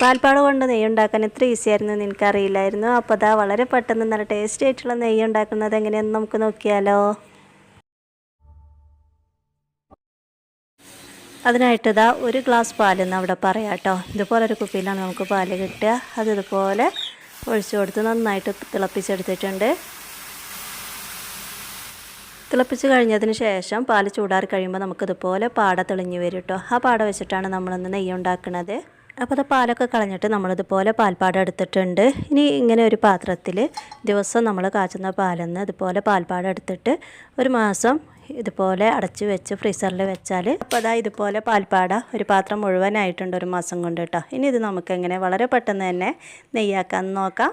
പാൽപ്പാട് കൊണ്ട് നെയ്യ് ഉണ്ടാക്കാൻ എത്ര ഈസി ആയിരുന്നു എന്ന് എനിക്കറിയില്ലായിരുന്നു. അപ്പോൾ അതാ വളരെ പെട്ടെന്ന് നല്ല ടേസ്റ്റ് ആയിട്ടുള്ള നെയ്യ് ഉണ്ടാക്കുന്നത് എങ്ങനെയെന്ന് നമുക്ക് നോക്കിയാലോ. അതിനായിട്ട് ഇതാ ഒരു ഗ്ലാസ് പാലെന്ന് അവിടെ പറയാം കേട്ടോ. ഇതുപോലെ ഒരു കുപ്പിയിലാണ് നമുക്ക് പാൽ കിട്ടുക. അത് ഇതുപോലെ ഒഴിച്ചു കൊടുത്ത് നന്നായിട്ട് തിളപ്പിച്ചെടുത്തിട്ടുണ്ട്. തിളപ്പിച്ച് കഴിഞ്ഞതിന് ശേഷം പാൽ ചൂടാറി കഴിയുമ്പോൾ നമുക്കിതുപോലെ പാട തെളിഞ്ഞു വരും കേട്ടോ. ആ പാട വെച്ചിട്ടാണ് നമ്മളിന്ന് നെയ്യ് ഉണ്ടാക്കുന്നത് അപ്പോൾ അത് പാലൊക്കെ കളഞ്ഞിട്ട് നമ്മളിതുപോലെ പാൽപ്പാട എടുത്തിട്ടുണ്ട്. ഇനി ഇങ്ങനെ ഒരു പാത്രത്തിൽ ദിവസം നമ്മൾ കാച്ചുന്ന പാലെന്ന് ഇതുപോലെ പാൽപ്പാട എടുത്തിട്ട് ഒരു മാസം ഇതുപോലെ അടച്ച് വെച്ച് ഫ്രീസറിൽ വെച്ചാൽ അപ്പോൾ അതാ ഇതുപോലെ പാൽപ്പാട ഒരു പാത്രം മുഴുവനായിട്ടുണ്ട് ഒരു മാസം കൊണ്ട് കേട്ടോ. ഇനി ഇത് നമുക്കെങ്ങനെ വളരെ പെട്ടെന്ന് തന്നെ നെയ്യാക്കാമെന്ന് നോക്കാം.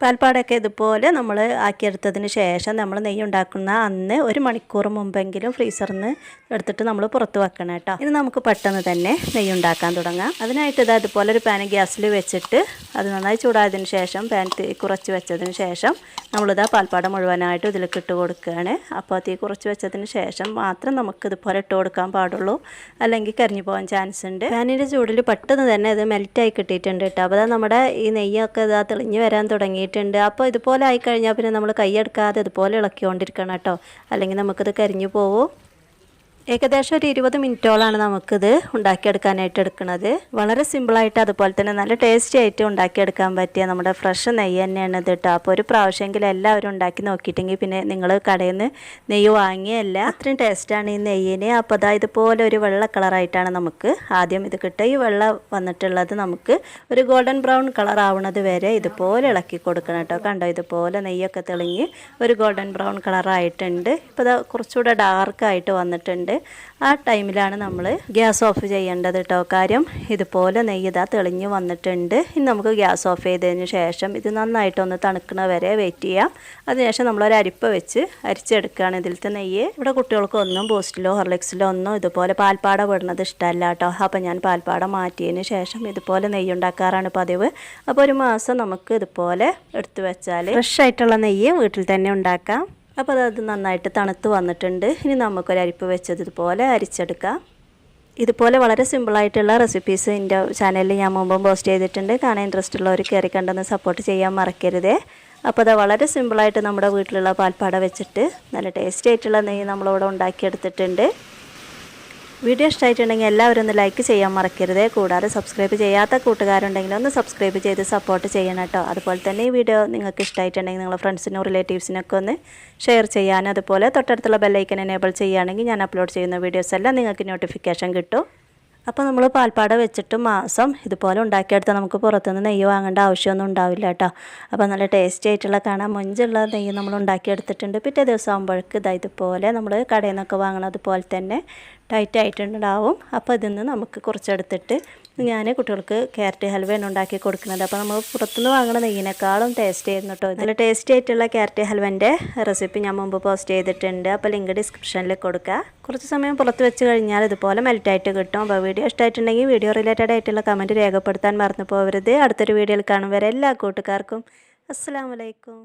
പാൽപ്പാടൊക്കെ ഇതുപോലെ നമ്മൾ ആക്കിയെടുത്തതിന് ശേഷം നമ്മൾ നെയ്യ് ഉണ്ടാക്കുന്ന അന്ന് ഒരു മണിക്കൂർ മുമ്പെങ്കിലും ഫ്രീസറിൽ നിന്ന് എടുത്തിട്ട് നമ്മൾ പുറത്ത് വെക്കണം കേട്ടോ. ഇനി നമുക്ക് പെട്ടെന്ന് തന്നെ നെയ്യ് ഉണ്ടാക്കാൻ തുടങ്ങാം. അതിനായിട്ട് ഇതാ ഇതുപോലെ ഒരു പാൻ ഗ്യാസിൽ വെച്ചിട്ട് അത് നന്നായി ചൂടായതിന് ശേഷം പാൻ തീ കുറച്ച് വെച്ചതിന് ശേഷം നമ്മളിതാ പാൽപ്പാടം മുഴുവനായിട്ട് ഇതിലേക്ക് ഇട്ട് കൊടുക്കുകയാണ്. അപ്പോൾ തീ കുറച്ച് വെച്ചതിന് ശേഷം മാത്രം നമുക്ക് ഇതുപോലെ ഇട്ട് കൊടുക്കാൻ പാടുള്ളൂ. അല്ലെങ്കിൽ കരിഞ്ഞു പോകാൻ ചാൻസ് ഉണ്ട്. പാനിന്റെ ചൂടിൽ പെട്ടെന്ന് തന്നെ ഇത് മെൽറ്റായി കിട്ടിയിട്ടുണ്ട് കേട്ടോ. അപ്പോൾ നമ്മുടെ ഈ നെയ്യൊക്കെ ഇതാ തെളിഞ്ഞ് വരാൻ തുടങ്ങിയിട്ടുണ്ട്. അപ്പോൾ ഇതുപോലെ ആയിക്കഴിഞ്ഞാൽ പിന്നെ നമ്മൾ കൈയെടുക്കാതെ ഇതുപോലെ ഇളക്കിക്കൊണ്ടിരിക്കണം കേട്ടോ. അല്ലെങ്കിൽ നമുക്കിത് കരിഞ്ഞു പോവും. ഏകദേശം ഒരു ഇരുപത് മിനിറ്റോളാണ് നമുക്കിത് ഉണ്ടാക്കിയെടുക്കാനായിട്ട് എടുക്കുന്നത് വളരെ സിമ്പിളായിട്ട് അതുപോലെ തന്നെ നല്ല ടേസ്റ്റി ആയിട്ട് ഉണ്ടാക്കിയെടുക്കാൻ പറ്റിയ നമ്മുടെ ഫ്രഷ് നെയ്യ് തന്നെയാണ് ഇത് കേട്ടോ അപ്പോൾ ഒരു പ്രാവശ്യമെങ്കിലും എല്ലാവരും ഉണ്ടാക്കി നോക്കിയിട്ടെങ്കിൽ പിന്നെ നിങ്ങൾ കടയിൽ നിന്ന് നെയ്യ് വാങ്ങിയല്ല അത്രയും ടേസ്റ്റാണ് ഈ നെയ്യിന്. അപ്പോൾ അതാ ഇതുപോലെ ഒരു വെള്ള കളറായിട്ടാണ് നമുക്ക് ആദ്യം ഇത് കിട്ടുക. ഈ വെള്ള വന്നിട്ടുള്ളത് നമുക്ക് ഒരു ഗോൾഡൻ ബ്രൗൺ കളർ ആവുന്നത് വരെ ഇതുപോലെ ഇളക്കി കൊടുക്കണം കേട്ടോ കണ്ടോ? ഇതുപോലെ നെയ്യൊക്കെ തെളിഞ്ഞ് ഒരു ഗോൾഡൻ ബ്രൗൺ കളറായിട്ടുണ്ട് ഇപ്പോൾ കുറച്ചുകൂടെ ഡാർക്കായിട്ട് വന്നിട്ടുണ്ട്. ആ ടൈമിലാണ് നമ്മൾ ഗ്യാസ് ഓഫ് ചെയ്യേണ്ടത് കേട്ടോ കാര്യം ഇതുപോലെ നെയ്യ് ഇതാ തെളിഞ്ഞ് വന്നിട്ടുണ്ട്. ഇനി നമുക്ക് ഗ്യാസ് ഓഫ് ചെയ്തതിന് ശേഷം ഇത് നന്നായിട്ടൊന്ന് തണുക്കണ വരെ വെയിറ്റ് ചെയ്യാം. അതിനുശേഷം നമ്മളൊരു അരിപ്പ വെച്ച് അരിച്ചെടുക്കുകയാണ്. ഇതിലത്തെ നെയ്യ് ഇവിടെ കുട്ടികൾക്കൊന്നും ബൂസ്റ്റിലോ ഹോർലിക്സിലോ ഒന്നും ഇതുപോലെ പാൽപ്പാട വിടുന്നത് ഇഷ്ടമല്ല കേട്ടോ അപ്പോൾ ഞാൻ പാൽപ്പാട മാറ്റിയതിന് ശേഷം ഇതുപോലെ നെയ്യ് ഉണ്ടാക്കാറാണ് പതിവ്. അപ്പോൾ ഒരു മാസം നമുക്ക് ഇതുപോലെ എടുത്തു വെച്ചാൽ ഫ്രഷ് ആയിട്ടുള്ള നെയ്യ് വീട്ടിൽ തന്നെ ഉണ്ടാക്കാം. അപ്പോൾ അത് നന്നായിട്ട് തണുത്ത് വന്നിട്ടുണ്ട്. ഇനി നമുക്കൊരു അരിപ്പ് വെച്ചത് ഇതുപോലെ അരിച്ചെടുക്കാം. ഇതുപോലെ വളരെ സിമ്പിളായിട്ടുള്ള റെസിപ്പീസ് എന്റെ ചാനലിൽ ഞാൻ മുമ്പും പോസ്റ്റ് ചെയ്തിട്ടുണ്ട്. കാണാൻ ഇൻട്രസ്റ്റ് ഉള്ളവർ കയറി കണ്ടെന്ന് സപ്പോർട്ട് ചെയ്യാൻ മറക്കരുതേ. അപ്പോൾ അത് വളരെ സിമ്പിളായിട്ട് നമ്മുടെ വീട്ടിലുള്ള പാൽപ്പാട വെച്ചിട്ട് നല്ല ടേസ്റ്റി ആയിട്ടുള്ള നെയ്യ് നമ്മളിവിടെ ഉണ്ടാക്കിയെടുത്തിട്ടുണ്ട്. വീഡിയോ ഇഷ്ടമായിട്ടുണ്ടെങ്കിൽ എല്ലാവരും ഒന്ന് ലൈക്ക് ചെയ്യാൻ മറക്കരുത്. കൂടാതെ സബ്സ്ക്രൈബ് ചെയ്യാത്ത കൂട്ടുകാരുണ്ടെങ്കിൽ ഒന്ന് സബ്സ്ക്രൈബ് ചെയ്ത് സപ്പോർട്ട് ചെയ്യണം കേട്ടോ. അതുപോലെ തന്നെ ഈ വീഡിയോ നിങ്ങൾക്ക് ഇഷ്ടമായിട്ടുണ്ടെങ്കിൽ നിങ്ങളുടെ ഫ്രണ്ട്സിനോ റിലേറ്റീവ്സിനൊക്കെ ഒന്ന് ഷെയർ ചെയ്യാനും അതുപോലെ തൊട്ടടുത്തുള്ള ബെല്ലൈക്കൻ എനേബിൾ ചെയ്യുകയാണെങ്കിൽ ഞാൻ അപ്ലോഡ് ചെയ്യുന്ന വീഡിയോസ് എല്ലാം നിങ്ങൾക്ക് നോട്ടിഫിക്കേഷൻ കിട്ടും. അപ്പോൾ നമ്മൾ പാൽപ്പാട വെച്ചിട്ട് മാസം ഇതുപോലെ ഉണ്ടാക്കിയെടുത്താൽ നമുക്ക് പുറത്തുനിന്ന് നെയ്യ് വാങ്ങേണ്ട ആവശ്യമൊന്നും ഉണ്ടാവില്ല കേട്ടോ. അപ്പോൾ നല്ല ടേസ്റ്റി ആയിട്ടുള്ള കാണാൻ മൊഞ്ചുള്ള നെയ്യ് നമ്മൾ ഉണ്ടാക്കിയെടുത്തിട്ടുണ്ട്. പിറ്റേ ദിവസം ആകുമ്പോഴേക്ക് ഇതാ ഇതുപോലെ നമ്മൾ കടയിൽ നിന്നൊക്കെ വാങ്ങണത് പോലെ തന്നെ ടൈറ്റ് ആയിട്ടുണ്ടാവും. അപ്പോൾ ഇതിൽ നിന്ന് നമുക്ക് കുറച്ചെടുത്തിട്ട് ഞാൻ കുട്ടികൾക്ക് ക്യാരറ്റ് ഹൽവയാണ് ഉണ്ടാക്കി കൊടുക്കുന്നത്. അപ്പോൾ നമ്മൾ പുറത്തുനിന്ന് വാങ്ങുന്ന നെയ്യിനേക്കാളും ടേസ്റ്റ് ആയിരുന്നു കേട്ടോ നല്ല ടേസ്റ്റി ആയിട്ടുള്ള ക്യാരറ്റ് ഹൽവന്റെ റെസിപ്പി ഞാൻ മുമ്പ് പോസ്റ്റ് ചെയ്തിട്ടുണ്ട്. അപ്പോൾ ലിങ്ക് ഡിസ്ക്രിപ്ഷനിൽ കൊടുക്കുക കുറച്ച് സമയം പുറത്ത് വെച്ച് കഴിഞ്ഞാൽ ഇതുപോലെ മെൽറ്റായിട്ട് കിട്ടും. അപ്പോൾ വീഡിയോ ഇഷ്ടമായിട്ടുണ്ടെങ്കിൽ വീഡിയോ റിലേറ്റഡ് ആയിട്ടുള്ള കമന്റ് രേഖപ്പെടുത്താൻ മറന്നു പോകരുത് അടുത്തൊരു വീഡിയോയിൽ കാണും വരെ എല്ലാ കൂട്ടുകാർക്കും. അസ്സാം വലൈക്കും